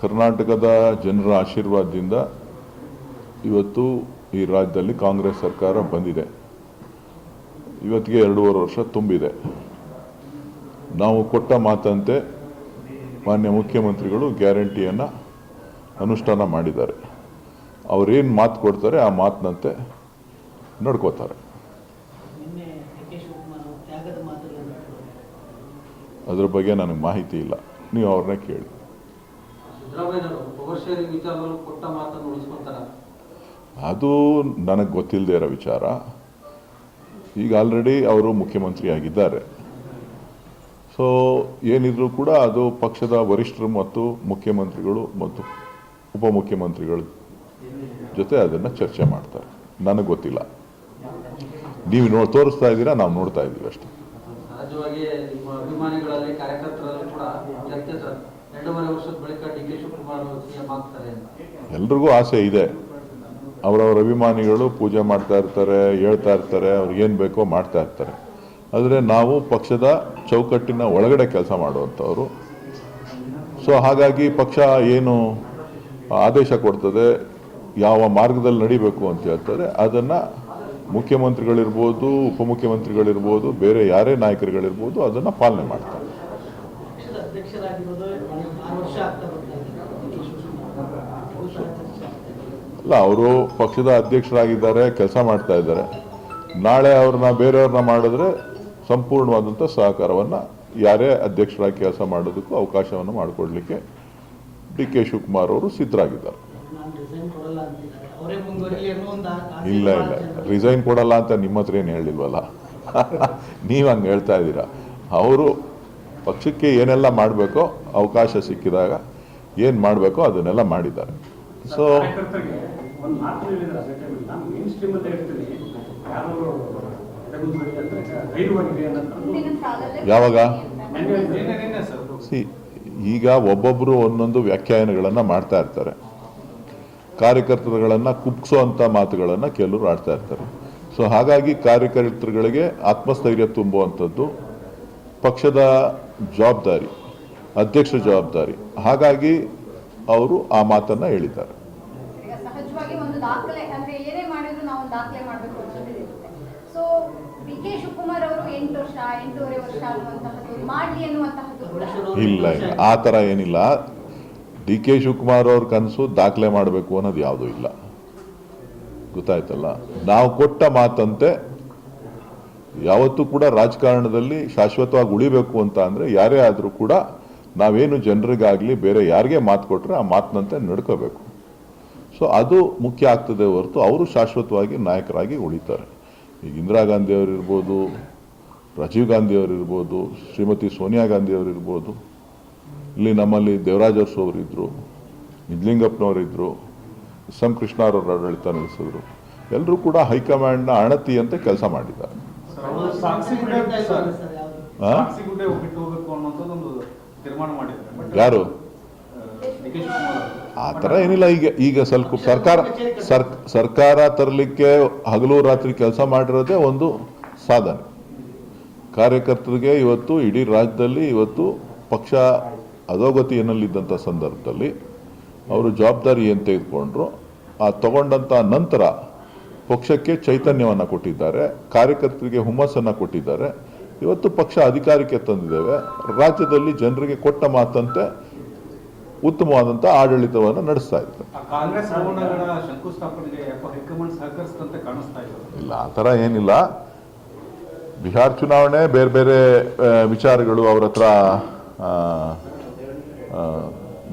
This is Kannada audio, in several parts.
ಕರ್ನಾಟಕದ ಜನರ ಆಶೀರ್ವಾದದಿಂದ ಇವತ್ತು ಈ ರಾಜ್ಯದಲ್ಲಿ ಕಾಂಗ್ರೆಸ್ ಸರ್ಕಾರ ಬಂದಿದೆ. ಇವತ್ತಿಗೆ ಎರಡೂವರೆ ವರ್ಷ ತುಂಬಿದೆ. ನಾವು ಕೊಟ್ಟ ಮಾತಂತೆ ಮಾನ್ಯ ಮುಖ್ಯಮಂತ್ರಿಗಳು ಗ್ಯಾರಂಟಿಯನ್ನು ಅನುಷ್ಠಾನ ಮಾಡಿದ್ದಾರೆ. ಅವರೇನು ಮಾತು ಕೊಡ್ತಾರೆ ಆ ಮಾತಿನಂತೆ ನಡ್ಕೋತಾರೆ. ಅದರ ಬಗ್ಗೆ ನನಗೆ ಮಾಹಿತಿ ಇಲ್ಲ. ನೀವು ಅವ್ರನ್ನೇ ಕೇಳಿ. ಸಿದ್ದರಾಮಯ್ಯನವರು ಪವರ್ ಶೇರಿಂಗ್ ವಿಚಾರದಲ್ಲೂ ಕೊಟ್ಟ ಮಾತನ್ನು ಉಳಿಸ್ಕೊಳ್ತಾರ ಅದು ನನಗೆ ಗೊತ್ತಿಲ್ಲದೆ ಇರೋ ವಿಚಾರ. ಈಗ ಆಲ್ರೆಡಿ ಅವರು ಮುಖ್ಯಮಂತ್ರಿ ಆಗಿದ್ದಾರೆ ಸೊ ಏನಿದ್ರು ಕೂಡ ಅದು ಪಕ್ಷದ ವರಿಷ್ಠರು ಮತ್ತು ಮುಖ್ಯಮಂತ್ರಿಗಳು ಮತ್ತು ಉಪಮುಖ್ಯಮಂತ್ರಿಗಳ ಜೊತೆ ಅದನ್ನು ಚರ್ಚೆ ಮಾಡ್ತಾರೆ. ನನಗೆ ಗೊತ್ತಿಲ್ಲ. ನೀವು ನೋಡಿ ತೋರಿಸ್ತಾ ಇದ್ದೀರಾ ನಾವು ನೋಡ್ತಾ ಇದ್ದೀವಿ ಅಷ್ಟೇ. ಸಹಜವಾಗಿ ನಿಮ್ಮ ಅಭಿಮಾನಿಗಳಲ್ಲಿ ಕಾರ್ಯಕರ್ತರಲ್ಲಿ ಕೂಡ ಚರ್ಚೆ ಎಲ್ರಿಗೂ ಆಸೆ ಇದೆ. ಅವರವರ ಅಭಿಮಾನಿಗಳು ಪೂಜೆ ಮಾಡ್ತಾ ಇರ್ತಾರೆ, ಹೇಳ್ತಾ ಇರ್ತಾರೆ ಅವ್ರಿಗೇನು ಬೇಕೋ ಮಾಡ್ತಾ ಇರ್ತಾರೆ. ಆದರೆ ನಾವು ಪಕ್ಷದ ಚೌಕಟ್ಟಿನ ಒಳಗಡೆ ಕೆಲಸ ಮಾಡುವಂಥವ್ರು. ಸೊ ಹಾಗಾಗಿ ಪಕ್ಷ ಏನು ಆದೇಶ ಕೊಡ್ತದೆ, ಯಾವ ಮಾರ್ಗದಲ್ಲಿ ನಡಿಬೇಕು ಅಂತ ಹೇಳ್ತಾರೆ. ಅದನ್ನು ಮುಖ್ಯಮಂತ್ರಿಗಳಿರ್ಬೋದು, ಉಪಮುಖ್ಯಮಂತ್ರಿಗಳಿರ್ಬೋದು, ಬೇರೆ ಯಾರೇ ನಾಯಕರುಗಳಿರ್ಬೋದು ಅದನ್ನು ಪಾಲನೆ ಮಾಡ್ತಾರೆ ಪಕ್ಷದ ಅಧ್ಯಕ್ಷರಾಗಿರೋದು ಆರು ವರ್ಷ ಆಗ್ತಾ ಬರ್ತಾ ಇದೆ ಡಿ ಕೆ ಶಿವಕುಮಾರ್ ಅವರು ಸಹ ಚರ್ಚೆ ಆಗ್ತಾ ಇದೆ ಅಲ್ಲ ಅವರು ಪಕ್ಷದ ಅಧ್ಯಕ್ಷರಾಗಿದ್ದಾರೆ, ಕೆಲಸ ಮಾಡ್ತಾ ಇದ್ದಾರೆ. ನಾಳೆ ಅವ್ರನ್ನ ಬೇರೆಯವ್ರನ್ನ ಮಾಡಿದ್ರೆ ಸಂಪೂರ್ಣವಾದಂಥ ಸಹಕಾರವನ್ನು ಯಾರೇ ಅಧ್ಯಕ್ಷರಾಗಿ ಕೆಲಸ ಮಾಡೋದಕ್ಕೂ ಅವಕಾಶವನ್ನು ಮಾಡಿಕೊಡ್ಲಿಕ್ಕೆ ಡಿ ಕೆ ಶಿವಕುಮಾರ್ ಅವರು ಸಿದ್ಧರಾಗಿದ್ದಾರೆ. ಇಲ್ಲ ಇಲ್ಲ. ರಿಸೈನ್ ಕೊಡಲ್ಲ ಅಂತ ನಿಮ್ಮ ಹತ್ರ ಏನು ಹೇಳಿಲ್ವಲ್ಲ? ನೀವು ಹಂಗೆ ಹೇಳ್ತಾ ಇದ್ದೀರಾ? ಅವರು ಪಕ್ಷಕ್ಕೆ ಏನೆಲ್ಲ ಮಾಡಬೇಕೋ, ಅವಕಾಶ ಸಿಕ್ಕಿದಾಗ ಏನು ಮಾಡಬೇಕೋ ಅದನ್ನೆಲ್ಲ ಮಾಡಿದ್ದಾರೆ. ಸೊ ಒಂದು ಮಾತು ಹೇಳಿದ್ರೆ ಬೇಕಾಗಿಲ್ಲ ನಾನು ಮೇನ್ ಸ್ಟ್ರೀಮ್ ಅಂತ ಹೇಳ್ತೀನಿ. ಯಾರು ಯಾವಾಗ? ನೆನ್ನೆ ನಿನ್ನೆ ನಿನ್ನೆ ಸರ್. ಸಿ ಈಗ ಒಬ್ಬೊಬ್ಬರು ಒಂದೊಂದು ವ್ಯಾಖ್ಯಾನಗಳನ್ನು ಮಾಡ್ತಾ ಇರ್ತಾರೆ. ಕಾರ್ಯಕರ್ತರುಗಳನ್ನು ಅಂತ ಮಾತುಗಳನ್ನು ಕೆಲವರು ಆಡ್ತಾ ಇರ್ತಾರೆ. ಸೊ ಹಾಗಾಗಿ ಕಾರ್ಯಕರ್ತರುಗಳಿಗೆ ಆತ್ಮಸ್ಥೈರ್ಯ ತುಂಬುವಂಥದ್ದು ಪಕ್ಷದ ಜವಾಬ್ದಾರಿ ಅಧ್ಯಕ್ಷ ಜವಾಬ್ದಾರಿ. ಹಾಗಾಗಿ ಅವರು ಆ ಮಾತನ್ನ ಹೇಳಿದ್ದಾರೆ. ದಾಖಲೆ ಅಂದ್ರೆ ಏನೇ ಮಾಡಿದ್ರು ನಾವು ಒಂದು ದಾಖಲೆ ಮಾಡಬೇಕು ಅನ್ನೋದಿರುತ್ತೆ ಸೊ ಡಿ ಕೆ ಶಿವಕುಮಾರ್ ಅವರು ಎಂಟು ವರ್ಷ ಎಂಟೂವರೆ ವರ್ಷ ಅನ್ನುವಂತಹದ್ದು ಮಾಡಲಿ ಅನ್ನುವಂತಹದ್ದು ಕೂಡ ಇಲ್ಲ ಇಲ್ಲ. ಆ ತರ ಏನಿಲ್ಲ. ಡಿ ಕೆ ಶಿವಕುಮಾರ್ ಅವ್ರ ಕನಸು ದಾಖಲೆ ಮಾಡಬೇಕು ಅನ್ನೋದು ಯಾವುದೂ ಇಲ್ಲ. ಗೊತ್ತಾಯ್ತಲ್ಲ? ನಾವು ಕೊಟ್ಟ ಮಾತಂತೆ ಯಾವತ್ತೂ ಕೂಡ ರಾಜಕಾರಣದಲ್ಲಿ ಶಾಶ್ವತವಾಗಿ ಉಳಿಬೇಕು ಅಂತ ಅಂದರೆ ಯಾರೇ ಆದರೂ ಕೂಡ ನಾವೇನು ಜನರಿಗಾಗಲಿ ಬೇರೆ ಯಾರಿಗೆ ಮಾತು ಕೊಟ್ಟರೆ ಆ ಮಾತಿನಂತೆ ನಡ್ಕೋಬೇಕು. ಸೊ ಅದು ಮುಖ್ಯ ಆಗ್ತದೆ ಹೊರತು ಅವರು ಶಾಶ್ವತವಾಗಿ ನಾಯಕರಾಗಿ ಉಳಿತಾರೆ. ಈಗ ಇಂದಿರಾ ಗಾಂಧಿ ಅವರು ಇರ್ಬೋದು ರಾಜೀವ್ ಗಾಂಧಿ ಅವರು ಇರ್ಬೋದು ಶ್ರೀಮತಿ ಸೋನಿಯಾ ಗಾಂಧಿ ಅವರು ಇರ್ಬೋದು ಇಲ್ಲಿ ನಮ್ಮಲ್ಲಿ ದೇವರಾಜ್ ಅರಸು ಅವರಿದ್ದರು ನಿಜಲಿಂಗಪ್ಪನವರಿದ್ದರು ಎಸ್ ಎಂ ಕೃಷ್ಣರವರು ಆಡಳಿತ ನಡೆಸಿದ್ರು. ಎಲ್ಲರೂ ಕೂಡ ಹೈಕಮಾಂಡ್ನ ಅಣತಿ ಅಂತ ಕೆಲಸ ಮಾಡಿದ್ದಾರೆ. ಯಾರು? ಆ ಥರ ಏನಿಲ್ಲ. ಈಗ ಈಗ ಸ್ವಲ್ಪ ಸರ್ಕಾರ, ಸರ್, ಸರ್ಕಾರ ತರಲಿಕ್ಕೆ ಹಗಲು ರಾತ್ರಿ ಕೆಲಸ ಮಾಡಿರೋದೇ ಒಂದು ಸಾಧನೆ. ಕಾರ್ಯಕರ್ತರಿಗೆ ಇವತ್ತು ಇಡೀ ರಾಜ್ಯದಲ್ಲಿ ಇವತ್ತು ಪಕ್ಷ ಅಧೋಗತಿಯಲ್ಲಿದ್ದಂಥ ಸಂದರ್ಭದಲ್ಲಿ ಅವರು ಜವಾಬ್ದಾರಿ ಏನು ತೆಗೆದುಕೊಂಡ್ರು, ಆ ತಗೊಂಡಂಥ ನಂತರ ಪಕ್ಷಕ್ಕೆ ಚೈತನ್ಯವನ್ನು ಕೊಟ್ಟಿದ್ದಾರೆ, ಕಾರ್ಯಕರ್ತರಿಗೆ ಹುಮ್ಮಸ್ಸನ್ನು ಕೊಟ್ಟಿದ್ದಾರೆ. ಇವತ್ತು ಪಕ್ಷ ಅಧಿಕಾರಕ್ಕೆ ತಂದಿದ್ದೇವೆ, ರಾಜ್ಯದಲ್ಲಿ ಜನರಿಗೆ ಕೊಟ್ಟ ಮಾತಂತೆ ಉತ್ತಮವಾದಂಥ ಆಡಳಿತವನ್ನು ನಡೆಸ್ತಾ ಕಾಣಿಸ್ತಾ ಇಲ್ಲ ಆ ಥರ ಏನಿಲ್ಲ. ಬಿಹಾರ್ ಚುನಾವಣೆ ಬೇರೆ ಬೇರೆ ವಿಚಾರಗಳು ಅವ್ರ ಹತ್ರ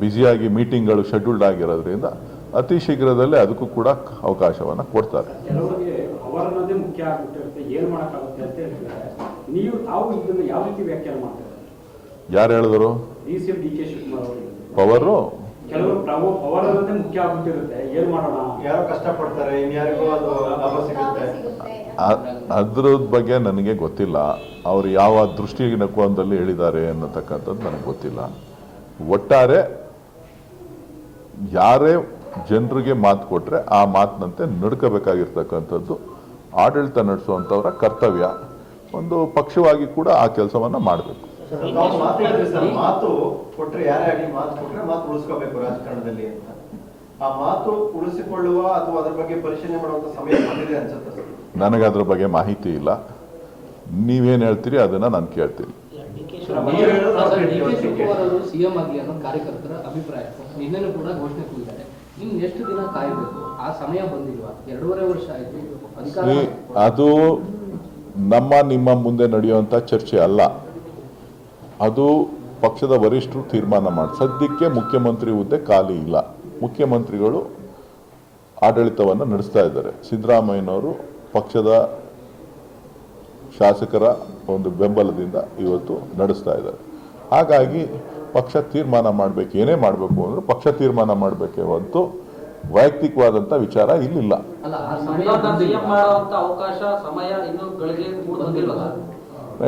ಬ್ಯುಸಿಯಾಗಿ ಮೀಟಿಂಗ್ಗಳು ಶೆಡ್ಯೂಲ್ಡ್ ಆಗಿರೋದ್ರಿಂದ ಅತಿ ಶೀಘ್ರದಲ್ಲೇ ಅದಕ್ಕೂ ಕೂಡ ಅವಕಾಶವನ್ನು ಕೊಡ್ತಾರೆ. ಕೆಲವರಿಗೆ ಪವರ್ ಅನ್ನೋದೇ ಮುಖ್ಯ ಆಗ್ಬಿಟ್ಟಿರುತ್ತೆ. ಏನು ಮಾಡೋಕ್ಕಾಗುತ್ತೆ ಅಂತ ಹೇಳ್ತಿದ್ದಾರೆ ನೀವು ತಾವು ಇದನ್ನು ಯಾವ ರೀತಿ ವ್ಯಾಖ್ಯಾನ ಮಾಡ್ತಾರೆ? ಯಾರು ಹೇಳಿದ್ರು. ಪವರು ಕೆಲವರು ತಾವು ಪವರ್ ಅನ್ನೋದೇ ಮುಖ್ಯ ಆಗ್ಬಿಟ್ಟಿರುತ್ತೆ. ಏನು ಮಾಡೋಣ? ಯಾರೋ ಕಷ್ಟಪಡ್ತಾರೆ ಇನ್ಯಾರಿಗೂ ಅದು ಲಾಭ ಸಿಗುತ್ತೆ. ಸಿಗುತ್ತೆ. ಅದ್ರ ಬಗ್ಗೆ ನನಗೆ ಗೊತ್ತಿಲ್ಲ. ಅವರು ಯಾವ ದೃಷ್ಟಿಕೋನದಲ್ಲಿ ಹೇಳಿದ್ದಾರೆ ಅನ್ನತಕ್ಕಂಥದ್ದು ನನಗೆ ಗೊತ್ತಿಲ್ಲ. ಒಟ್ಟಾರೆ ಯಾರೇ ಜನರಿಗೆ ಮಾತು ಕೊಟ್ಟರೆ ಆ ಮಾತಿನಂತೆ ನಡ್ಕೋಬೇಕಾಗಿರ್ತಕ್ಕಂಥದ್ದು ಆಡಳಿತ ನಡೆಸುವಂಥವರ ಕರ್ತವ್ಯ. ಒಂದು ಪಕ್ಷವಾಗಿ ಕೂಡ ಆ ಕೆಲಸವನ್ನು ಮಾಡಬೇಕು. ತಾವು ಸರ್ ಮಾತು ಕೊಟ್ರೆ ಯಾರೇ ಆಗಲಿ ಮಾತು ಕೊಟ್ರೆ ಮಾತು ಉಳಿಸ್ಕೋಬೇಕು ರಾಜಕಾರಣದಲ್ಲಿ ಅಂತ. ಆ ಮಾತು ಉಳಿಸಿಕೊಳ್ಳುವ ಅಥವಾ ಅದ್ರ ಬಗ್ಗೆ ಪರಿಶೀಲನೆ ಮಾಡುವಂತ ಸಮಯ ಬಂದಿದೆ ಅನ್ಸುತ್ತೆ ನನಗೆ ಅದ್ರ ಬಗ್ಗೆ ಮಾಹಿತಿ ಇಲ್ಲ. ನೀವೇನ್ ಹೇಳ್ತೀರಿ ಅದನ್ನ ನಾನು ಕೇಳ್ತೀನಿ. ಸಿಎಂ ಆಗಲಿ ಅನ್ನೋ ಕಾರ್ಯಕರ್ತರ ಅಭಿಪ್ರಾಯ. ನಿನ್ನೆನೂ ಕೂಡ ಘೋಷಣೆ ಕೂಗಿದ್ದಾರೆ. ಇನ್ನು ಎಷ್ಟು ದಿನ ಕಾಯಬೇಕು? ಆ ಸಮಯ ಬಂದಿಲ್ವಾ? ಎರಡೂವರೆ ವರ್ಷ ಆಯ್ತು. ಅದು ನಮ್ಮ ನಿಮ್ಮ ಮುಂದೆ ನಡೆಯುವಂತ ಚರ್ಚೆ ಅಲ್ಲ. ಅದು ಪಕ್ಷದ ವರಿಷ್ಠರು ತೀರ್ಮಾನ ಮಾಡಿ. ಸದ್ಯಕ್ಕೆ ಮುಖ್ಯಮಂತ್ರಿ ಹುದ್ದೆ ಖಾಲಿ ಇಲ್ಲ. ಮುಖ್ಯಮಂತ್ರಿಗಳು ಆಡಳಿತವನ್ನು ನಡೆಸ್ತಾ ಇದ್ದಾರೆ. ಸಿದ್ದರಾಮಯ್ಯನವರು ಪಕ್ಷದ ಶಾಸಕರ ಒಂದು ಬೆಂಬಲದಿಂದ ಇವತ್ತು ನಡೆಸ್ತಾ ಇದ್ದಾರೆ. ಹಾಗಾಗಿ ಪಕ್ಷ ತೀರ್ಮಾನ ಮಾಡಬೇಕು, ಏನೇ ಮಾಡಬೇಕು ಅಂದರೆ ಪಕ್ಷ ತೀರ್ಮಾನ ಮಾಡಬೇಕೇ ಹೊರತು ವೈಯಕ್ತಿಕವಾದಂಥ ವಿಚಾರ ಇಲ್ಲಿಲ್ಲ.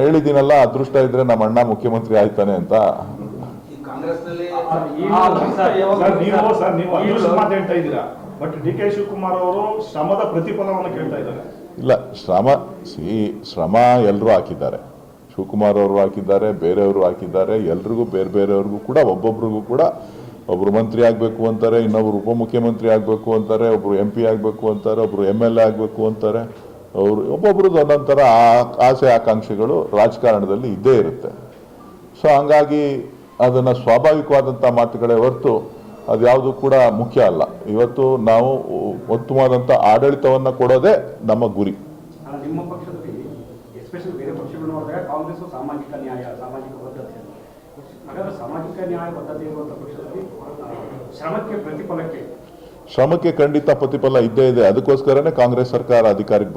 ಹೇಳಿದ್ದೀನಲ್ಲ ಅದೃಷ್ಟ ಇದ್ರೆ ನಮ್ಮ ಅಣ್ಣ ಮುಖ್ಯಮಂತ್ರಿ ಆಯ್ತಾನೆ ಅಂತ. ಬಟ್ ಡಿ ಕೆ ಶಿವಕುಮಾರ್ ಅವರು ಶ್ರಮದ ಪ್ರತಿಫಲವನ್ನು ಕೇಳ್ತಾ ಇದ್ದಾರೆ. ಇಲ್ಲ ಶ್ರಮ ಸಿ ಶ್ರಮ ಎಲ್ಲರೂ ಹಾಕಿದ್ದಾರೆ. ಶಿವಕುಮಾರ್ ಅವರು ಹಾಕಿದ್ದಾರೆ ಬೇರೆಯವರು ಹಾಕಿದ್ದಾರೆ ಎಲ್ರಿಗೂ ಬೇರೆ ಬೇರೆಯವ್ರಿಗೂ ಕೂಡ ಒಬ್ಬೊಬ್ರಿಗೂ ಕೂಡ ಒಬ್ರು ಮಂತ್ರಿ ಆಗಬೇಕು ಅಂತಾರೆ ಇನ್ನೊಬ್ರು ಉಪಮುಖ್ಯಮಂತ್ರಿ ಆಗಬೇಕು ಅಂತಾರೆ ಒಬ್ರು ಎಂ ಪಿ ಆಗಬೇಕು ಅಂತಾರೆ ಒಬ್ರು ಎಂ ಎಲ್ ಎ ಆಗಬೇಕು ಅಂತಾರೆ. ಅವರು ಒಬ್ಬೊಬ್ರದ್ದು ಆ- ಆಸೆ ಆಕಾಂಕ್ಷೆಗಳು ರಾಜಕಾರಣದಲ್ಲಿ ಇದ್ದೇ ಇರುತ್ತೆ. ಸೊ ಹಂಗಾಗಿ ಅದನ್ನು ಸ್ವಾಭಾವಿಕವಾದಂಥ ಮಾತುಗಳೇ ಹೊರತು ಅದ್ಯಾವುದು ಕೂಡ ಮುಖ್ಯ ಅಲ್ಲ. ಇವತ್ತು ನಾವು ಉತ್ತಮವಾದಂಥ ಆಡಳಿತವನ್ನು ಕೊಡೋದೇ ನಮ್ಮ ಗುರಿ. ನಿಮ್ಮ ಪಕ್ಷದಲ್ಲಿ ಬೇರೆ ಕಾಂಗ್ರೆಸ್ ಸಾಮಾಜಿಕ ನ್ಯಾಯ, ಸಾಮಾಜಿಕ ಬದ್ಧತೆ. ಸಾಮಾಜಿಕ ನ್ಯಾಯ ಬದ್ಧತೆ ಇರುವಂತ ಪಕ್ಷದಲ್ಲಿ ಶ್ರಮಕ್ಕೆ ಪ್ರತಿಫಲಕ್ಕೆ ಶ್ರಮಕ್ಕೆ ಖಂಡಿತ ಪ್ರತಿಫಲ ಇದ್ದೇ ಇದೆ. ಅದಕ್ಕೋಸ್ಕರನೇ ಕಾಂಗ್ರೆಸ್ ಸರ್ಕಾರ ಅಧಿಕಾರಕ್ಕೆ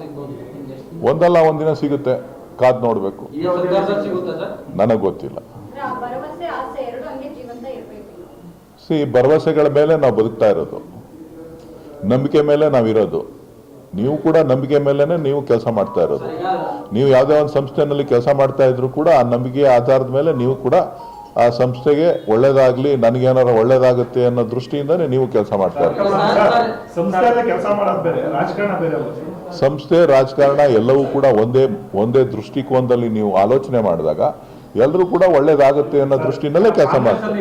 ಸಿಗ್ಬೋದು? ಒಂದಲ್ಲ ಒಂದಿನ ಸಿಗುತ್ತೆ. ಕಾದ್ ನೋಡಬೇಕು. ಈ ಸರ್ಕಾರದಲ್ಲಿ ಸಿಗುತ್ತೆ ಸರ್? ನನಗೆ ಗೊತ್ತಿಲ್ಲ. ಅಂದ್ರೆ ಆ ಭರವಸೆ ಆಸೆ ಎರಡು ಹಂಗೆ ಜೀವಂತ ಇರಬೇಕು. ಸಿ ಭರವಸೆಗಳ ಮೇಲೆ ನಾವು ಬದುಕ್ತಾ ಇರೋದು. ನಂಬಿಕೆ ಮೇಲೆ ನಾವಿರೋದು ನೀವು ಕೂಡ ನಂಬಿಕೆ ಮೇಲೆನೆ ನೀವು ಕೆಲಸ ಮಾಡ್ತಾ ಇರೋದು. ನೀವು ಯಾವುದೇ ಒಂದು ಸಂಸ್ಥೆನಲ್ಲಿ ಕೆಲಸ ಮಾಡ್ತಾ ಇದ್ರು ಕೂಡ ಆ ನಂಬಿಕೆಯ ಆಧಾರದ ಮೇಲೆ ನೀವು ಕೂಡ ಆ ಸಂಸ್ಥೆಗೆ ಒಳ್ಳೇದಾಗ್ಲಿ ನನಗೇನಾರ ಒಳ್ಳೇದಾಗುತ್ತೆ ಅನ್ನೋ ದೃಷ್ಟಿಯಿಂದನೇ ನೀವು ಕೆಲಸ ಮಾಡ್ತಾ ಸಂಸ್ಥೆ ರಾಜಕಾರಣ ಎಲ್ಲವೂ ಕೂಡ ಒಂದೇ ಒಂದೇ ದೃಷ್ಟಿಕೋನದಲ್ಲಿ ನೀವು ಆಲೋಚನೆ ಮಾಡಿದಾಗ ಎಲ್ಲರೂ ಕೂಡ ಒಳ್ಳೇದಾಗುತ್ತೆ ಅನ್ನೋ ದೃಷ್ಟಿನಲ್ಲೇ ಕೆಲಸ ಮಾಡ್ತಾರೆ.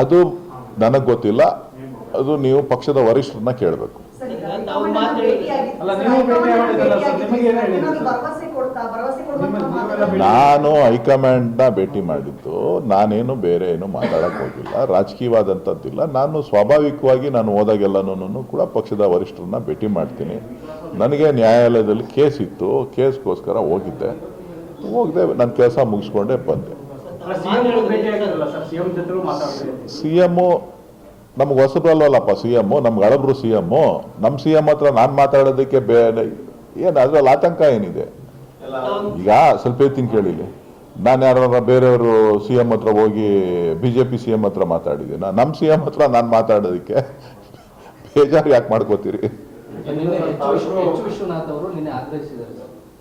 ಅದು ನನಗೆ ಗೊತ್ತಿಲ್ಲ. ಅದು ನೀವು ಪಕ್ಷದ ವರಿಷ್ಠರನ್ನ ಕೇಳಬೇಕು. ಅಲ್ಲ, ನೀವು ಭೇಟಿ ಮಾಡಿದ್ರಲ್ಲ ಸರ್, ನಿಮಗೆ ಏನ್ ಹೇಳಿದ್ರು ಸರ್? ಭರವಸೆ ಕೊಡ್ತಾ ಭರವಸೆ ಕೊಡುವಂತ ನಿಮ್ಮ- ಮಾತುಗಳು ನೀವೆಲ್ಲ ಭೇಟಿ- ನಾನು ಹೈಕಮಾಂಡ್ನ ಭೇಟಿ ಮಾಡಿದ್ದು ನಾನೇನು ಬೇರೆ ಏನು ಮಾತಾಡಕ್ ಹೋಗಿಲ್ಲ ರಾಜಕೀಯವಾದಂಥದ್ದಿಲ್ಲ. ನಾನು ಸ್ವಾಭಾವಿಕವಾಗಿ ನಾನು ಹೋದಾಗೆಲ್ಲನೂ ಕೂಡ ಪಕ್ಷದ ವರಿಷ್ಠರನ್ನ ಭೇಟಿ ಮಾಡ್ತೀನಿ. ನನಗೆ ನ್ಯಾಯಾಲಯದಲ್ಲಿ ಕೇಸ್ ಇತ್ತು ಕೇಸ್ಗೋಸ್ಕರ ಹೋಗಿದ್ದೆ. ಹೋಗದೆ ನನ್ನ ಕೆಲಸ ಮುಗಿಸ್ಕೊಂಡೆ ಬಂದೆ. ಸಿಎಂ ಭೇಟಿ ಆಗಿರಲ್ಲ ಸರ್? ಸಿಎಂ ಜೊತೆಲೂ ಮಾತಾಡ್ತಾರೆ ಸಿ ಎಮ್ಮು ನಮ್ಗೆ ಹೊಸಬ್ರಲ್ಲಪ್ಪ ಸಿ ಎಂ ನಮ್ಗೆ ಹಳಬ್ರು ಸಿ ಎಮ್ಮು ನಮ್ಮ ಸಿ ಎಂ ಹತ್ರ ನಾನು ಮಾತಾಡೋದಕ್ಕೆ ಬೇ ಏನು ಅದ್ರಲ್ಲಿ ಆತಂಕ ಏನಿದೆ? ಈಗ ಸ್ವಲ್ಪ ಎತ್ತಿನ ಕೇಳಿಲಿ ನಾನು ಯಾರ ಬೇರೆಯವರು ಸಿ ಎಂ ಹತ್ರ ಹೋಗಿ B J P C M ಹತ್ರ ಮಾತಾಡಿದ್ದೀನ ನಮ್ಮ ಸಿ ಎಂ ಹತ್ರ ನಾನು ಮಾತಾಡೋದಕ್ಕೆ ಬೇಜಾರು ಯಾಕೆ ಮಾಡ್ಕೋತೀರಿ?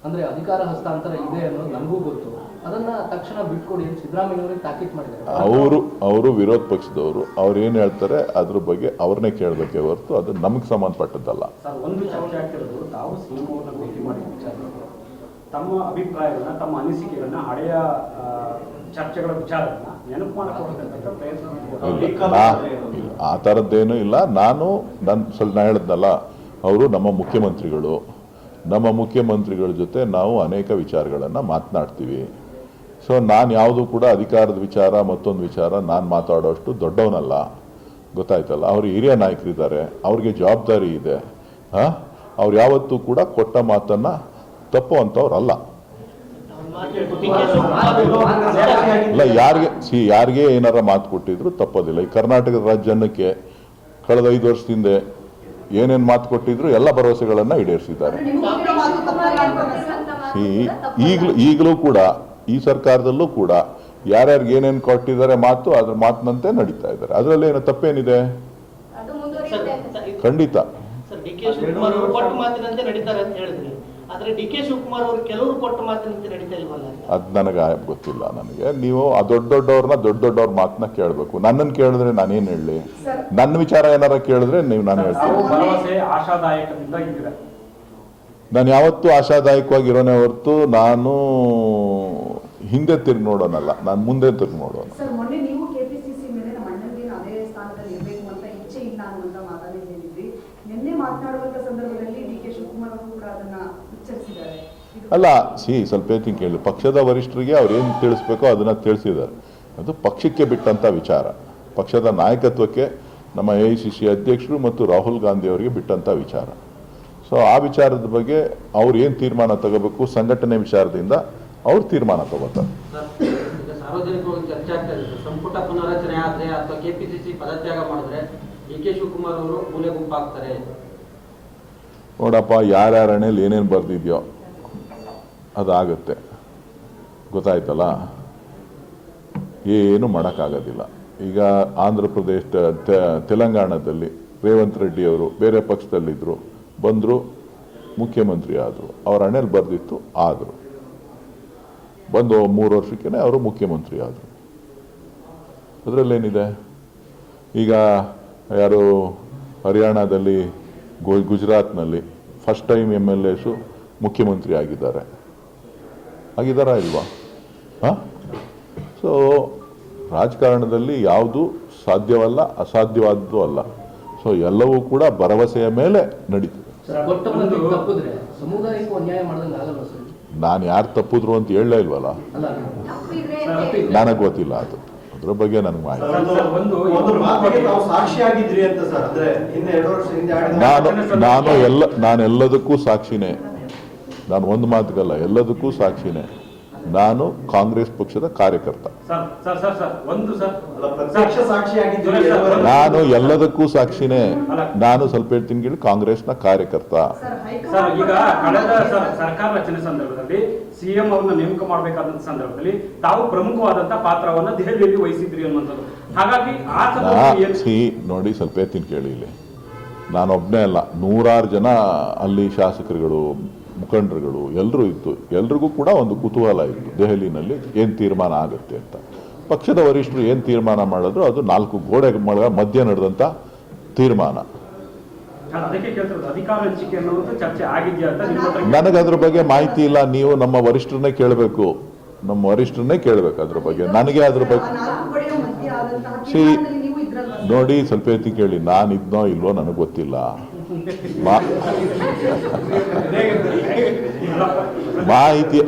ಅಂದ್ರೆ ಅಧಿಕಾರ ಹಸ್ತಾಂತರ ಇದೆ ಅನ್ನೋದು ನಮಗೂ ಗೊತ್ತು. ಅದನ್ನ ತಕ್ಷಣ ಬಿಟ್ಕೊಡಿ ಅಂತ ಸಿದ್ದರಾಮಯ್ಯ ಅವರಿಗೆ ತಾಕೀತ್ ಮಾಡಿದ್ದಾರೆ. ಅವರು ಅವರು ವಿರೋಧ ಪಕ್ಷದವರು ಅವ್ರು ಏನು ಹೇಳ್ತಾರೆ ಅದ್ರ ಬಗ್ಗೆ ಅವ್ರನ್ನೇ ಕೇಳಬೇಕೆ ಹೊರತು ಅದು ನಮಗೆ ಸಂಬಂಧಪಟ್ಟದ್ದಲ್ಲ. ಸರ್ ಒಂದು ಚರ್ಚೆ ಆಗ್ತಿರೋದು ತಾವು ಸಿಎಂ ಭೇಟಿ ಮಾಡಿದ ವಿಚಾರ ತಮ್ಮ ಅಭಿಪ್ರಾಯಗಳನ್ನ ತಮ್ಮ ಅನಿಸಿಕೆಗಳನ್ನ ಹಳೆಯ ಆ, ಚರ್ಚೆಗಳ ವಿಚಾರಗಳನ್ನ ನೆನಪು ಆ ಥರದ್ದೇನೂ ಇಲ್ಲ. ನಾನು ನನ್ನ ಸ್ವಲ್ಪ ನಾ ಹೇಳಿದ್ನಲ್ಲ ಅವರು ನಮ್ಮ ಮುಖ್ಯಮಂತ್ರಿಗಳು. ನಮ್ಮ ಮುಖ್ಯಮಂತ್ರಿಗಳ ಜೊತೆ ನಾವು ಅನೇಕ ವಿಚಾರಗಳನ್ನು ಮಾತನಾಡ್ತೀವಿ. ಸೊ ನಾನು ಯಾವುದೂ ಕೂಡ ಅಧಿಕಾರದ ವಿಚಾರ ಮತ್ತೊಂದು ವಿಚಾರ ನಾನು ಮಾತಾಡೋಷ್ಟು ದೊಡ್ಡವನಲ್ಲ. ಗೊತ್ತಾಯ್ತಲ್ಲ? ಅವರು ಹಿರಿಯ ನಾಯಕರಿದ್ದಾರೆ. ಅವ್ರಿಗೆ ಜವಾಬ್ದಾರಿ ಇದೆ. ಹಾಂ? ಅವ್ರು ಯಾವತ್ತೂ ಕೂಡ ಕೊಟ್ಟ ಮಾತನ್ನು ತಪ್ಪು ಅಂತವ್ರಲ್ಲ. ಅಲ್ಲ ಇಲ್ಲ ಯಾರಿಗೆ ಸಿ ಯಾರಿಗೆ ಏನಾರ ಮಾತು ಕೊಟ್ಟಿದ್ರು ತಪ್ಪೋದಿಲ್ಲ. ಈ ಕರ್ನಾಟಕದ ರಾಜ್ಯ ಜನಕ್ಕೆ ಕಳೆದ ಐದು ವರ್ಷದಿಂದ ಏನೇನು ಮಾತು ಕೊಟ್ಟಿದ್ರು ಎಲ್ಲ ಭರವಸೆಗಳನ್ನು ಈಡೇರಿಸಿದ್ದಾರೆ. ಈಗಲೂ ಈಗಲೂ ಕೂಡ ಈ ಸರ್ಕಾರದಲ್ಲೂ ಕೂಡ ಯಾರ್ಯಾರಿಗೆ ಏನೇನು ಕೊಟ್ಟಿದ್ದಾರೆ ಮಾತು ಅದ್ರ ಮಾತಿನಂತೆ ನಡೀತಾ ಇದ್ದಾರೆ. ಅದರಲ್ಲಿ ಏನು ತಪ್ಪೇನಿದೆ? ಖಂಡಿತ. ಸರ್ ಡಿ ಕೆ ಶಿವಕುಮಾರ್ ಅವರು ಕೊಟ್ಟು ಮಾತಿನಂತೆ ನಡೀತಾರೆ ಅಂತ ಹೇಳಿದ್ರಿ. ಆದ್ರೆ ಡಿ ಕೆ ಶಿವಕುಮಾರ್ ಅವರು ಕೆಲವರು ಕೊಟ್ಟ ಮಾತಿನಂತೆ ನಡೀತಾ ಇಲ್ವಲ್ಲ ಅದು ನನಗೆ ಗೊತ್ತಿಲ್ಲ ನನಗೆ. ನೀವು ಆ ದೊಡ್ಡ ದೊಡ್ಡವ್ರನ್ನ ದೊಡ್ಡ ದೊಡ್ಡವ್ರ ಮಾತನ್ನ ಕೇಳಬೇಕು. ನನ್ನನ್ನು ಕೇಳಿದ್ರೆ ನಾನೇನು ಹೇಳಿ? ನನ್ನ ವಿಚಾರ ಏನಾರ ಕೇಳಿದ್ರೆ ನೀವು ನಾನು ಹೇಳ್ತೀನಿ ತಾವು ಭರವಸೆ ಆಶಾದಾಯಕದಿಂದ ಇದ್ದೀರಾ ನಾನು ಯಾವತ್ತೂ ಆಶಾದಾಯಕವಾಗಿರೋನೇ ಹೊರತು ನಾನು ಹಿಂದೆ ತಿರುಗಿ ನೋಡೋನಲ್ಲ ನಾನು ಮುಂದೆ ತಿರ್ಗಿ ನೋಡೋಣ ಅಲ್ಲ ಸಿ ಸ್ವಲ್ಪ ಹೇಳ್ತೀನಿ ಕೇಳಿ. ಪಕ್ಷದ ವರಿಷ್ಠರಿಗೆ ಅವ್ರು ಏನು ತಿಳಿಸ್ಬೇಕೋ ಅದನ್ನು ತಿಳಿಸಿದ್ದಾರೆ. ಅದು ಪಕ್ಷಕ್ಕೆ ಬಿಟ್ಟಂಥ ವಿಚಾರ. ಪಕ್ಷದ ನಾಯಕತ್ವಕ್ಕೆ ನಮ್ಮ ಎ ಐ ಸಿ ಸಿ ಅಧ್ಯಕ್ಷರು ಮತ್ತು ರಾಹುಲ್ ಗಾಂಧಿ ಅವರಿಗೆ ಬಿಟ್ಟಂಥ ವಿಚಾರ. ಸೊ ಆ ವಿಚಾರದ ಬಗ್ಗೆ ಅವ್ರು ಏನು ತೀರ್ಮಾನ ತಗೋಬೇಕು ಸಂಘಟನೆ ವಿಚಾರದಿಂದ ಅವ್ರು ತೀರ್ಮಾನ ತಗೋತಾರೆ ಸರ್, ಸಾರ್ವಜನಿಕವಾಗಿ ಚರ್ಚೆ ಆಗ್ತಾ ಇದೆ ಸರ್. ಸಂಪುಟ ಪುನರಚನೆ ಆದ್ರೆ ಅಥವಾ ಕೆಪಿಸಿಸಿ ಪದತ್ಯಾಗ ಮಾಡಿದ್ರೆ ಡಿ ಕೆ ಶಿವಕುಮಾರ್ ಅವರು ಮೂಲೆ ಗುಂಪಾಗ್ತಾರೆ. ನೋಡಪ್ಪ ಯಾರ್ಯಾರ ಹಣೆಯಲ್ಲಿ ಏನೇನು ಬರೆದಿದೆಯೋ ಅದಾಗುತ್ತೆ. ಗೊತ್ತಾಯ್ತಲ್ಲ? ಏನು ಮಾಡೋಕ್ಕಾಗೋದಿಲ್ಲ. ಈಗ ಆಂಧ್ರ ಪ್ರದೇಶ ತೆಲಂಗಾಣದಲ್ಲಿ ರೇವಂತ್ ರೆಡ್ಡಿ ಅವರು ಬೇರೆ ಪಕ್ಷದಲ್ಲಿದ್ದರು ಬಂದರು, ಮುಖ್ಯಮಂತ್ರಿ ಆದರು, ಅವ್ರ ಹಣೆಯಲ್ಲಿ ಬರೆದಿತ್ತು, ಆದರು. ಬಂದು ಮೂರು ವರ್ಷಕ್ಕೇ ಅವರು ಮುಖ್ಯಮಂತ್ರಿ ಆದರು. ಅದರಲ್ಲೇನಿದೆ? ಈಗ ಯಾರು ಹರಿಯಾಣದಲ್ಲಿ ಗುಜರಾತ್ನಲ್ಲಿ ಫಸ್ಟ್ ಟೈಮ್ ಎಂ ಎಲ್ ಎಸು ಮುಖ್ಯಮಂತ್ರಿ ಆಗಿದ್ದಾರೆ. ಆಗಿದ್ದಾರಾ ಇಲ್ವಾ? ಹಾಂ? ಸೊ ರಾಜಕಾರಣದಲ್ಲಿ ಯಾವುದು ಸಾಧ್ಯವಲ್ಲ ಅಸಾಧ್ಯವಾದದ್ದು ಅಲ್ಲ. ಸೊ ಎಲ್ಲವೂ ಕೂಡ ಭರವಸೆಯ ಮೇಲೆ ನಡೀತದೆ. ನಾನು ಯಾರು ತಪ್ಪಿದ್ರು ಅಂತ ಹೇಳಲೇ ಇಲ್ವಲ್ಲ. ನನಗೆ ಗೊತ್ತಿಲ್ಲ ಅದು. ಅದ್ರ ಬಗ್ಗೆ ನನಗೆ ಮಾಹಿತಿ ಸರ್, ಒಂದು- ಒಂದು- ಒಂದು ಮಾತಿಗೆ ತಾವು ಸಾಕ್ಷಿಯಾಗಿದ್ರಿ ಅಂತ ಸರ್ ಅಂದ್ರೆ ಹಿಂದೆ ಎರಡು ವರ್ಷ ಹಿಂದೆ ಆಡಿದ ನಾನು ನಾನು ಎಲ್ಲ ನಾನೆಲ್ಲದಕ್ಕೂ ಸಾಕ್ಷಿನೇ. ನಾನು ಒಂದು ಮಾತುಗಲ್ಲ ಎಲ್ಲದಕ್ಕೂ ಸಾಕ್ಷಿನೇ. ನಾನು ಕಾಂಗ್ರೆಸ್ ಪಕ್ಷದ ಕಾರ್ಯಕರ್ತ. ನಾನು ಎಲ್ಲದಕ್ಕೂ ಸಾಕ್ಷಿನೇ. ನಾನು ಸ್ವಲ್ಪ ಹೇಳ್ತೀನಿ ಕೇಳಿ ಕಾಂಗ್ರೆಸ್ನ ಕಾರ್ಯಕರ್ತ. ಸರ್ ಸರ್ ಈಗ ಕೂಡ ಕಳೆದ ಸರ್ಕಾರ ರಚನೆ ಸಂದರ್ಭದಲ್ಲಿ ಸಿಎಂ ಅವ್ರನ್ನ ನೇಮಕ ಮಾಡಬೇಕಾದಂತ ಸಂದರ್ಭದಲ್ಲಿ ತಾವು ಪ್ರಮುಖವಾದಂತ ಪಾತ್ರವನ್ನ ದೆಹಲಿಯಲ್ಲಿ ವಹಿಸಿದ್ರಿ ಅನ್ನುವಂಥದ್ದು. ಹಾಗಾಗಿ ಆ ನೋಡಿ ಸ್ವಲ್ಪ ಹೇಳ್ತೀನಿ ಕೇಳಿ ಇಲ್ಲಿ. ನಾನೊಬ್ಬನೇ ಅಲ್ಲ ನೂರಾರು ಜನ ಅಲ್ಲಿ ಶಾಸಕರುಗಳು ಮುಖಂಡರುಗಳು ಎಲ್ಲರೂ ಇತ್ತು. ಎಲ್ರಿಗೂ ಕೂಡ ಒಂದು ಕುತೂಹಲ ಇತ್ತು. ದೆಹಲಿನಲ್ಲಿ ಏನು ತೀರ್ಮಾನ ಆಗುತ್ತೆ ಅಂತ. ಪಕ್ಷದ ವರಿಷ್ಠರು ಏನು ತೀರ್ಮಾನ ಮಾಡಿದ್ರು ಅದು ನಾಲ್ಕು ಗೋಡೆ ಮಳ ಮಧ್ಯೆ ನಡೆದಂಥ ತೀರ್ಮಾನ. ನನಗೆ ಅದ್ರ ಬಗ್ಗೆ ಮಾಹಿತಿ ಇಲ್ಲ ನೀವು ನಮ್ಮ ವರಿಷ್ಠರನ್ನೇ ಕೇಳಬೇಕು. ನಮ್ಮ ವರಿಷ್ಠರನ್ನೇ ಕೇಳಬೇಕು ಅದ್ರ ಬಗ್ಗೆ. ನನಗೆ ಅದ್ರ ಬಗ್ಗೆ ಸರ್? ನೋಡಿ ಸ್ವಲ್ಪ ಎತ್ತಿ ಕೇಳಿ ನಾನು ಇದ್ನೋ ಇಲ್ವೋ ನನಗೆ ಗೊತ್ತಿಲ್ಲ. ಮಾಹಿತಿ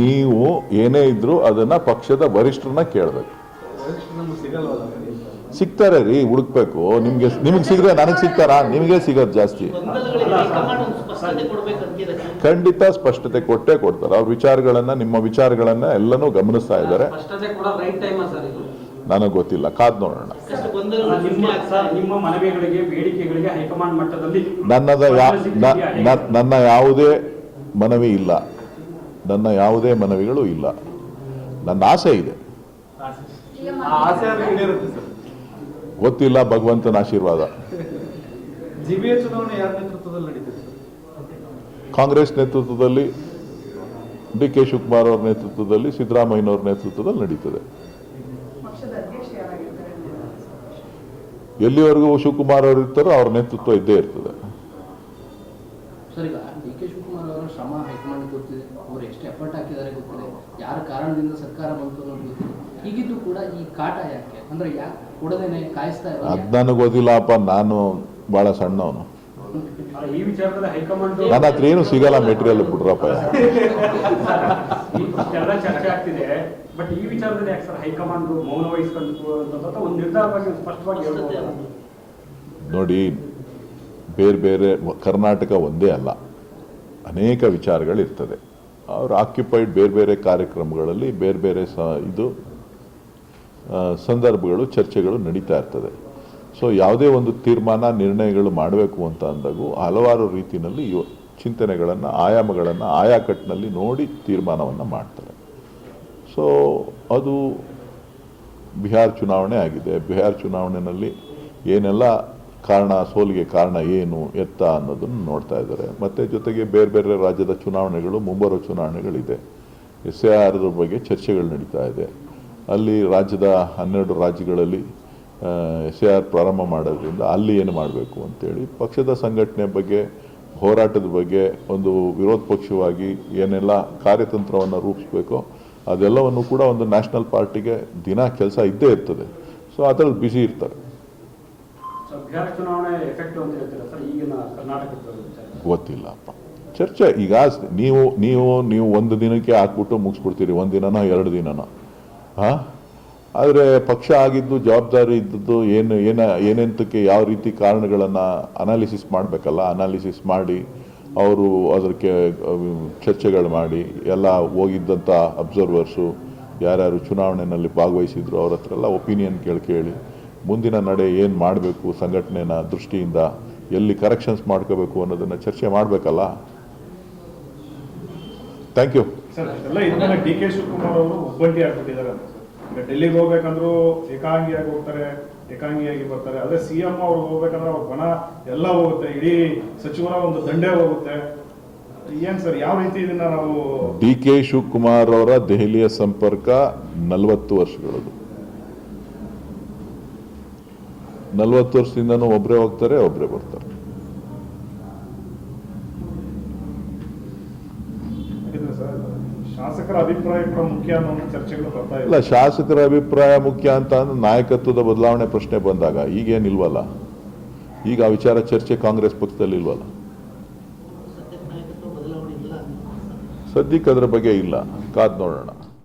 ನೀವು ಏನೇ ಇದ್ರು ಅದನ್ನ ಪಕ್ಷದ ವರಿಷ್ಠರನ್ನ ಕೇಳಬೇಕು. ಸಿಗ್ತಾರೆ ರೀ, ಹುಡುಕ್ಬೇಕು. ನಿಮ್ಗೆ ನಿಮ್ಗೆ ಸಿಗ್ರೆ ನನಗೆ ಸಿಗ್ತಾರಾ? ನಿಮಗೆ ಸಿಗೋದು ಜಾಸ್ತಿ. ಖಂಡಿತ ಸ್ಪಷ್ಟತೆ ಕೊಟ್ಟೇ ಕೊಡ್ತಾರೆ. ಅವ್ರ ವಿಚಾರಗಳನ್ನ, ನಿಮ್ಮ ವಿಚಾರಗಳನ್ನ ಎಲ್ಲನೂ ಗಮನಿಸ್ತಾ ಇದ್ದಾರೆ. ನನಗೆ ಗೊತ್ತಿಲ್ಲ. ಕಾದ್ ನೋಡೋಣ. ನನ್ನದ ನನ್ನ ಯಾವುದೇ ಮನವಿ ಇಲ್ಲ. ನನ್ನ ಯಾವುದೇ ಮನವಿಗಳು ಇಲ್ಲ. ನನ್ನ ಆಸೆ ಇದೆ. ಗೊತ್ತಿಲ್ಲ ಭಗವಂತನ ಆಶೀರ್ವಾದ. ಕಾಂಗ್ರೆಸ್ ನೇತೃತ್ವದಲ್ಲಿ ಡಿ ಕೆ ಶಿವಕುಮಾರ್ ಅವರ ನೇತೃತ್ವದಲ್ಲಿ ಸಿದ್ದರಾಮಯ್ಯನವ್ರ ನೇತೃತ್ವದಲ್ಲಿ ನಡೀತದೆ ಪಕ್ಷದ ಅಧ್ಯಕ್ಷ ಯಾರಾಗಿರ್ತಾರೆ ಎಲ್ಲಿವರೆಗೂ ಶಿವಕುಮಾರ್ ಅವರು ಇರ್ತಾರೋ ಅವ್ರ ನೇತೃತ್ವ ಇದ್ದೇ ಇರ್ತದೆ. ಸರಿ ಈಗ ಡಿ ಕೆ ಶಿವಕುಮಾರ್ ಅವರ ಶ್ರಮ ಹೈಕಮಾಂಡ್ ಗೊತ್ತಿದೆ ಅವ್ರು ಎಷ್ಟು ಎಫರ್ಟ್ ಹಾಕಿದ್ದಾರೆ ಗೊತ್ತಿದೆ. ಯಾರ ಕಾರಣದಿಂದ ಸರ್ಕಾರ ಬಂತು ಅನ್ನೋದು ಗೊತ್ತಿದೆ. ಕೂಡ ಈ ಕಾಟ ಯಾಕೆ? ಅಂದ್ರೆ ಯಾಕೆ ಕೊಡದೇನೆ ಕಾಯಿಸ್ತಾ ಇರೋ ಅದ್ ನನಗೆ ಗೊತ್ತಿಲ್ಲಪ್ಪ ನಾನು ಬಹಳ ಸಣ್ಣವನು. ಅಲ್ಲ, ಈ ವಿಚಾರದಲ್ಲಿ ಹೈಕಮಾಂಡ್ ನನ್ನ ಹತ್ರ ಏನು ಸಿಗಲ್ಲ ಮೆಟೀರಿಯಲ್ ಬಿಡ್ರಪ್ಪ ಬಟ್ ಈ ವಿಚಾರದಲ್ಲಿ ಯಾಕೆ ಸರ್ ಹೈಕಮಾಂಡ್ ಮೌನ ವಹಿಸ್ಕೊಂಡು ಒಂದು ನಿರ್ಧಾರವಾಗಿ ಸ್ಪಷ್ಟವಾಗಿ ನೋಡಿ, ಬೇರೆ ಬೇರೆ ಕರ್ನಾಟಕ ಒಂದೇ ಅಲ್ಲ. ಅನೇಕ ವಿಚಾರಗಳಿರ್ತದೆ. ಅವರು ಆಕ್ಯುಪೈಡ್ ಬೇರೆ ಬೇರೆ ಕಾರ್ಯಕ್ರಮಗಳಲ್ಲಿ ಬೇರೆ ಬೇರೆ ಸ, ಇದು ಸಂದರ್ಭಗಳು, ಚರ್ಚೆಗಳು ನಡೀತಾ ಇರ್ತದೆ. ಸೊ ಯಾವುದೇ ಒಂದು ತೀರ್ಮಾನ, ನಿರ್ಣಯಗಳು ಮಾಡಬೇಕು ಅಂತ ಅಂದಾಗೂ ಹಲವಾರು ರೀತಿಯಲ್ಲಿ ಚಿಂತನೆಗಳನ್ನು, ಆಯಾಮಗಳನ್ನು ಆಯಾಕಟ್ಟಿನಲ್ಲಿ ನೋಡಿ ತೀರ್ಮಾನವನ್ನು ಮಾಡ್ತಾರೆ. ಸೊ ಅದು ಬಿಹಾರ್ ಚುನಾವಣೆ ಆಗಿದೆ. ಬಿಹಾರ್ ಚುನಾವಣೆಯಲ್ಲಿ ಏನೆಲ್ಲ ಕಾರಣ, ಸೋಲಿಗೆ ಕಾರಣ ಏನು, ಎತ್ತ ಅನ್ನೋದನ್ನು ನೋಡ್ತಾ ಇದ್ದಾರೆ. ಮತ್ತು ಜೊತೆಗೆ ಬೇರೆ ಬೇರೆ ರಾಜ್ಯದ ಚುನಾವಣೆಗಳು, ಮುಂಬರುವ ಚುನಾವಣೆಗಳಿದೆ. ಎಸ್ ಎ ಆರ್ ಬಗ್ಗೆ ಚರ್ಚೆಗಳು ನಡೀತಾ ಇದೆ. ಅಲ್ಲಿ ರಾಜ್ಯದ ಹನ್ನೆರಡು ರಾಜ್ಯಗಳಲ್ಲಿ ಎಸ್ ಎ ಆರ್ ಪ್ರಾರಂಭ ಮಾಡೋದ್ರಿಂದ ಅಲ್ಲಿ ಏನು ಮಾಡಬೇಕು ಅಂತೇಳಿ ಪಕ್ಷದ ಸಂಘಟನೆ ಬಗ್ಗೆ, ಹೋರಾಟದ ಬಗ್ಗೆ ಒಂದು ವಿರೋಧ ಪಕ್ಷವಾಗಿ ಏನೆಲ್ಲ ಕಾರ್ಯತಂತ್ರವನ್ನು ರೂಪಿಸಬೇಕೋ ಅದೆಲ್ಲವನ್ನು ಕೂಡ ಒಂದು ನ್ಯಾಷನಲ್ ಪಾರ್ಟಿಗೆ ದಿನ ಕೆಲಸ ಇದ್ದೇ ಇರ್ತದೆ. ಸೊ ಅದರಲ್ಲಿ ಬ್ಯುಸಿ ಇರ್ತಾರೆ. ಗೊತ್ತಿಲ್ಲ ಅಪ್ಪ. ಗೊತ್ತಿಲ್ಲಪ್ಪ ಚರ್ಚೆ ಈಗ ನೀವು ನೀವು ನೀವು ಒಂದು ದಿನಕ್ಕೆ ಹಾಕ್ಬಿಟ್ಟು ಮುಗಿಸ್ಬಿಡ್ತೀರಿ. ಒಂದು ದಿನನೋ ಎರಡು ದಿನನೋ. ಹಾ? ಆದರೆ ಪಕ್ಷ ಆಗಿದ್ದು ಜವಾಬ್ದಾರಿ ಇದ್ದದ್ದು ಏನು ಏನ ಏನೆಂತಕ್ಕೆ ಯಾವ ರೀತಿ ಕಾರಣಗಳನ್ನು ಅನಾಲಿಸಿಸ್ ಮಾಡಬೇಕಲ್ಲ? ಅನಾಲಿಸಿಸ್ ಮಾಡಿ ಅವರು ಅದಕ್ಕೆ ಚರ್ಚೆಗಳು ಮಾಡಿ, ಎಲ್ಲ ಹೋಗಿದ್ದಂಥ ಅಬ್ಸರ್ವರ್ಸು ಯಾರ್ಯಾರು ಚುನಾವಣೆಯಲ್ಲಿ ಭಾಗವಹಿಸಿದ್ರು, ಅವ್ರ ಹತ್ರ ಎಲ್ಲ ಒಪಿನಿಯನ್ ಕೇಳಿ ಕೇಳಿ, ಮುಂದಿನ ನಡೆ ಏನು ಮಾಡಬೇಕು ಸಂಘಟನೆನ ದೃಷ್ಟಿಯಿಂದ, ಎಲ್ಲಿ ಕರೆಕ್ಷನ್ಸ್ ಮಾಡ್ಕೋಬೇಕು ಅನ್ನೋದನ್ನು ಚರ್ಚೆ ಮಾಡಬೇಕಲ್ಲ? Thank you D K Shivakumar ಅವರು ಒಬ್ಬಂಟಿ ಆಗ್ಬಿಟ್ಟಿದ್ದಾರೆ ಡೆಲ್ಲಿಗೆ ಹೋಗ್ಬೇಕಂದ್ರು ಏಕಾಂಗಿಯಾಗಿ ಹೋಗ್ತಾರೆ ಏಕಾಂಗಿಯಾಗಿ ಬರ್ತಾರೆ. ಅದೇ ಸಿ ಎಂ ಅವ್ರು ಹೋಗ್ಬೇಕಂದ್ರೆ ಅವ್ರ ಬಣ ಎಲ್ಲ ಹೋಗುತ್ತೆ. ಇಡೀ ಸಚಿವರ ಒಂದು ದಂಡೇ ಹೋಗುತ್ತೆ. ಏನ್ ಸರ್, ಯಾವ ರೀತಿ ಇದನ್ನ ನಾವು ಡಿ ಕೆ ಶಿವಕುಮಾರ್ ಅವರ ದೆಹಲಿಯ ಸಂಪರ್ಕ ನಲವತ್ತು ವರ್ಷಗಳದು. ನಲವತ್ತು ವರ್ಷದಿಂದನೂ ಒಬ್ಬರೇ ಹೋಗ್ತಾರೆ ಒಬ್ಬರೇ ಬರ್ತಾರೆ ಯಾಕಂದ್ರೆ ಸರ್ ಶಾಸಕರ ಅಭಿಪ್ರಾಯ ಮುಖ್ಯ ಚರ್ಚೆಗಳು ಇಲ್ಲ, ಶಾಸಕರ ಅಭಿಪ್ರಾಯ ಮುಖ್ಯ ಅಂತ ಅಂದ್ರೆ ನಾಯಕತ್ವದ ಬದಲಾವಣೆ ಪ್ರಶ್ನೆ ಬಂದಾಗ ಈಗೇನಿಲ್ವಲ್ಲ ಈಗ ಆ ವಿಚಾರ ಚರ್ಚೆ ಕಾಂಗ್ರೆಸ್ ಪಕ್ಷದಲ್ಲಿ ಇಲ್ವಲ್ಲ? ಸದ್ಯಕ್ಕೆ ಅದರ ಬಗ್ಗೆ ಇಲ್ಲ. ಕಾದ್ ನೋಡೋಣ.